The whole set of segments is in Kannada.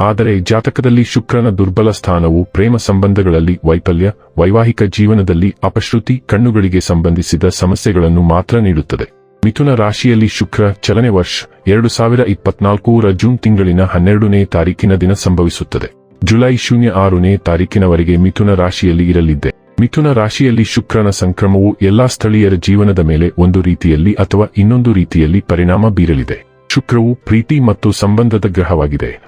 ಆದರೆ ಜಾತಕದಲ್ಲಿ ಶುಕ್ರನ ದುರ್ಬಲ ಸ್ಥಾನವು ಪ್ರೇಮ ಸಂಬಂಧಗಳಲ್ಲಿ ವೈಫಲ್ಯ, ವೈವಾಹಿಕ ಜೀವನದಲ್ಲಿ ಅಪಶ್ರುತಿ, ಕಣ್ಣುಗಳಿಗೆ ಸಂಬಂಧಿಸಿದ ಸಮಸ್ಯೆಗಳನ್ನು ಮಾತ್ರ ನೀಡುತ್ತದೆ. ಮಿಥುನ ರಾಶಿಯಲ್ಲಿ ಶುಕ್ರ ಚಲನೆ ವರ್ಷ ಎರಡು ಸಾವಿರ ಇಪ್ಪತ್ನಾಲ್ಕೂರ ಜೂನ್ ತಿಂಗಳಿನ ಹನ್ನೆರಡನೇ ತಾರೀಕಿನ ದಿನ ಸಂಭವಿಸುತ್ತದೆ. ಜುಲೈ ಶೂನ್ಯ ಆರನೇ ತಾರೀಕಿನವರೆಗೆ ಮಿಥುನ ರಾಶಿಯಲ್ಲಿ ಇರಲಿದ್ದೆ. ಮಿಥುನ ರಾಶಿಯಲ್ಲಿ ಶುಕ್ರನ ಸಂಕ್ರಮವು ಎಲ್ಲಾ ಸ್ಥಳೀಯರ ಜೀವನದ ಮೇಲೆ ಒಂದು ರೀತಿಯಲ್ಲಿ ಅಥವಾ ಇನ್ನೊಂದು ರೀತಿಯಲ್ಲಿ ಪರಿಣಾಮ ಬೀರಲಿದೆ. ಶುಕ್ರವು ಪ್ರೀತಿ ಮತ್ತು ಸಂಬಂಧದ ಗ್ರಹವಾಗಿದೆ.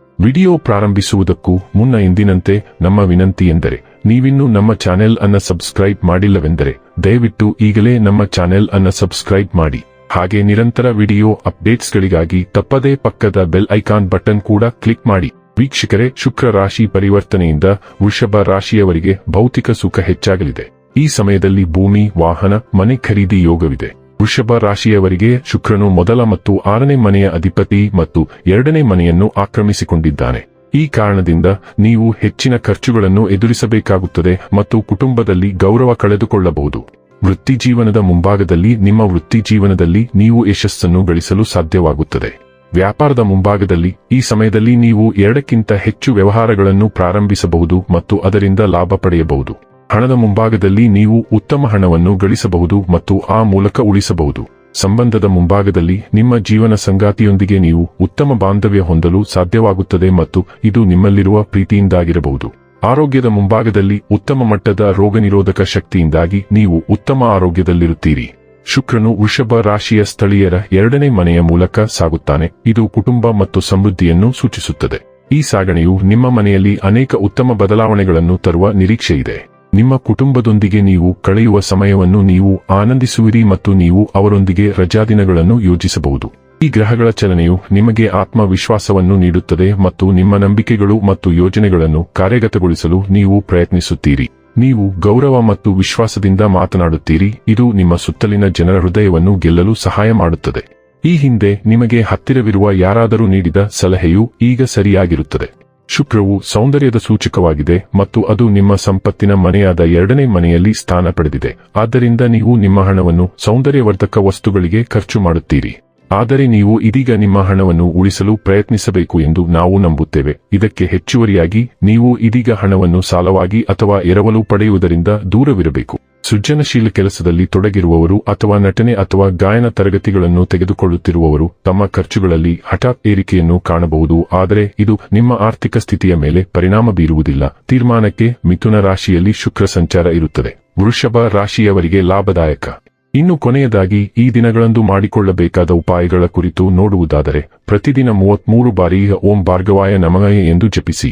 ವಿಡಿಯೋ ಪ್ರಾರಂಭಿಸುವುದಕ್ಕೂ ಮುನ್ನ ಎಂದಿನಂತೆ ನಮ್ಮ ವಿನಂತಿ ಎಂದರೆ, ನೀವಿನ್ನೂ ನಮ್ಮ ಚಾನೆಲ್ ಅನ್ನ ಸಬ್ಸ್ಕ್ರೈಬ್ ಮಾಡಿಲ್ಲವೆಂದರೆ, ದಯವಿಟ್ಟು ಈಗಲೇ ನಮ್ಮ ಚಾನೆಲ್ ಅನ್ನ ಸಬ್ಸ್ಕ್ರೈಬ್ ಮಾಡಿ. ಹಾಗೆ ನಿರಂತರ ವಿಡಿಯೋ ಅಪ್ಡೇಟ್ಸ್ಗಳಿಗಾಗಿ ತಪ್ಪದೇ ಪಕ್ಕದ ಬೆಲ್ ಐಕಾನ್ ಬಟನ್ ಕೂಡ ಕ್ಲಿಕ್ ಮಾಡಿ. ವೀಕ್ಷಕರೇ, ಶುಕ್ರ ರಾಶಿ ಪರಿವರ್ತನೆಯಿಂದ ವೃಷಭ ರಾಶಿಯವರಿಗೆ ಭೌತಿಕ ಸುಖ ಹೆಚ್ಚಾಗಲಿದೆ. ಈ ಸಮಯದಲ್ಲಿ ಭೂಮಿ, ವಾಹನ, ಮನೆ ಖರೀದಿ ಯೋಗವಿದೆ. ವೃಷಭ ರಾಶಿಯವರಿಗೆ ಶುಕ್ರನು ಮೊದಲ ಮತ್ತು ಆರನೇ ಮನೆಯ ಅಧಿಪತಿ ಮತ್ತು ಎರಡನೇ ಮನೆಯನ್ನು ಆಕ್ರಮಿಸಿಕೊಂಡಿದ್ದಾನೆ. ಈ ಕಾರಣದಿಂದ ನೀವು ಹೆಚ್ಚಿನ ಖರ್ಚುಗಳನ್ನು ಎದುರಿಸಬೇಕಾಗುತ್ತದೆ ಮತ್ತು ಕುಟುಂಬದಲ್ಲಿ ಗೌರವ ಕಳೆದುಕೊಳ್ಳಬಹುದು. ವೃತ್ತಿ ಜೀವನದ ಮುಂಭಾಗದಲ್ಲಿ ನಿಮ್ಮ ವೃತ್ತಿ ಜೀವನದಲ್ಲಿ ನೀವು ಯಶಸ್ಸನ್ನು ಗಳಿಸಲು ಸಾಧ್ಯವಾಗುತ್ತದೆ. ವ್ಯಾಪಾರದ ಮುಂಭಾಗದಲ್ಲಿ ಈ ಸಮಯದಲ್ಲಿ ನೀವು ಎರಡಕ್ಕಿಂತ ಹೆಚ್ಚು ವ್ಯವಹಾರಗಳನ್ನು ಪ್ರಾರಂಭಿಸಬಹುದು ಮತ್ತು ಅದರಿಂದ ಲಾಭ ಪಡೆಯಬಹುದು. ಹಣದ ಮುಂಭಾಗದಲ್ಲಿ ನೀವು ಉತ್ತಮ ಹಣವನ್ನು ಗಳಿಸಬಹುದು ಮತ್ತು ಆ ಮೂಲಕ ಉಳಿಸಬಹುದು. ಸಂಬಂಧದ ಮುಂಭಾಗದಲ್ಲಿ ನಿಮ್ಮ ಜೀವನ ಸಂಗಾತಿಯೊಂದಿಗೆ ನೀವು ಉತ್ತಮ ಬಾಂಧವ್ಯ ಹೊಂದಲು ಸಾಧ್ಯವಾಗುತ್ತದೆ ಮತ್ತು ಇದು ನಿಮ್ಮಲ್ಲಿರುವ ಪ್ರೀತಿಯಿಂದಾಗಿರಬಹುದು. ಆರೋಗ್ಯದ ಮುಂಭಾಗದಲ್ಲಿ ಉತ್ತಮ ಮಟ್ಟದ ರೋಗನಿರೋಧಕ ಶಕ್ತಿಯಿಂದಾಗಿ ನೀವು ಉತ್ತಮ ಆರೋಗ್ಯದಲ್ಲಿರುತ್ತೀರಿ. ಶುಕ್ರನು ವೃಷಭ ರಾಶಿಯ ಸ್ಥಳೀಯರ ಎರಡನೇ ಮನೆಯ ಮೂಲಕ ಸಾಗುತ್ತಾನೆ. ಇದು ಕುಟುಂಬ ಮತ್ತು ಸಮೃದ್ಧಿಯನ್ನು ಸೂಚಿಸುತ್ತದೆ. ಈ ಸಾಗಣೆಯು ನಿಮ್ಮ ಮನೆಯಲ್ಲಿ ಅನೇಕ ಉತ್ತಮ ಬದಲಾವಣೆಗಳನ್ನು ತರುವ ನಿರೀಕ್ಷೆಯಿದೆ. ನಿಮ್ಮ ಕುಟುಂಬದೊಂದಿಗೆ ನೀವು ಕಳೆಯುವ ಸಮಯವನ್ನು ನೀವು ಆನಂದಿಸುವಿರಿ ಮತ್ತು ನೀವು ಅವರೊಂದಿಗೆ ರಜಾದಿನಗಳನ್ನು ಯೋಜಿಸಬಹುದು. ಈ ಗ್ರಹಗಳ ಚಲನೆಯು ನಿಮಗೆ ಆತ್ಮವಿಶ್ವಾಸವನ್ನು ನೀಡುತ್ತದೆ ಮತ್ತು ನಿಮ್ಮ ನಂಬಿಕೆಗಳು ಮತ್ತು ಯೋಜನೆಗಳನ್ನು ಕಾರ್ಯಗತಗೊಳಿಸಲು ನೀವು ಪ್ರಯತ್ನಿಸುತ್ತೀರಿ. ನೀವು ಗೌರವ ಮತ್ತು ವಿಶ್ವಾಸದಿಂದ ಮಾತನಾಡುತ್ತೀರಿ, ಇದು ನಿಮ್ಮ ಸುತ್ತಲಿನ ಜನರ ಹೃದಯವನ್ನು ಗೆಲ್ಲಲು ಸಹಾಯ ಮಾಡುತ್ತದೆ. ಈ ಹಿಂದೆ ನಿಮಗೆ ಹತ್ತಿರವಿರುವ ಯಾರಾದರೂ ನೀಡಿದ ಸಲಹೆಯು ಈಗ ಸರಿಯಾಗಿರುತ್ತದೆ. ಶುಕ್ರವು ಸೌಂದರ್ಯದ ಸೂಚಕವಾಗಿದೆ ಮತ್ತು ಅದು ನಿಮ್ಮ ಸಂಪತ್ತಿನ ಮನೆಯಾದ ಎರಡನೇ ಮನೆಯಲ್ಲಿ ಸ್ಥಾನ ಪಡೆದಿದೆ. ಆದ್ದರಿಂದ ನೀವು ನಿಮ್ಮ ಹಣವನ್ನು ಸೌಂದರ್ಯವರ್ಧಕ ವಸ್ತುಗಳಿಗೆ ಖರ್ಚು ಮಾಡುತ್ತೀರಿ. ಆದರೆ ನೀವು ಇದೀಗ ನಿಮ್ಮ ಹಣವನ್ನು ಉಳಿಸಲು ಪ್ರಯತ್ನಿಸಬೇಕು ಎಂದು ನಾವು ನಂಬುತ್ತೇವೆ. ಇದಕ್ಕೆ ಹೆಚ್ಚುವರಿಯಾಗಿ, ನೀವು ಇದೀಗ ಹಣವನ್ನು ಸಾಲವಾಗಿ ಅಥವಾ ಎರವಲು ಪಡೆಯುವುದರಿಂದ ದೂರವಿರಬೇಕು. ಸೃಜನಶೀಲ ಕೆಲಸದಲ್ಲಿ ತೊಡಗಿರುವವರು ಅಥವಾ ನಟನೆ ಅಥವಾ ಗಾಯನ ತರಗತಿಗಳನ್ನು ತೆಗೆದುಕೊಳ್ಳುತ್ತಿರುವವರು ತಮ್ಮ ಖರ್ಚುಗಳಲ್ಲಿ ಹಠಾತ್ ಏರಿಕೆಯನ್ನು ಕಾಣಬಹುದು, ಆದರೆ ಇದು ನಿಮ್ಮ ಆರ್ಥಿಕ ಸ್ಥಿತಿಯ ಮೇಲೆ ಪರಿಣಾಮ ಬೀರುವುದಿಲ್ಲ. ತೀರ್ಮಾನಕ್ಕೆ ಮಿಥುನ ರಾಶಿಯಲ್ಲಿ ಶುಕ್ರ ಸಂಚಾರ ಇರುತ್ತದೆ. ವೃಷಭ ರಾಶಿಯವರಿಗೆ ಲಾಭದಾಯಕ. ಇನ್ನು ಕೊನೆಯದಾಗಿ, ಈ ದಿನಗಳಂದು ಮಾಡಿಕೊಳ್ಳಬೇಕಾದ ಉಪಾಯಗಳ ಕುರಿತು ನೋಡುವುದಾದರೆ, ಪ್ರತಿದಿನ ಮೂವತ್ಮೂರು ಬಾರಿ ಓಂ ಭಾರ್ಗವಾಯ ನಮಃ ಎಂದು ಜಪಿಸಿ.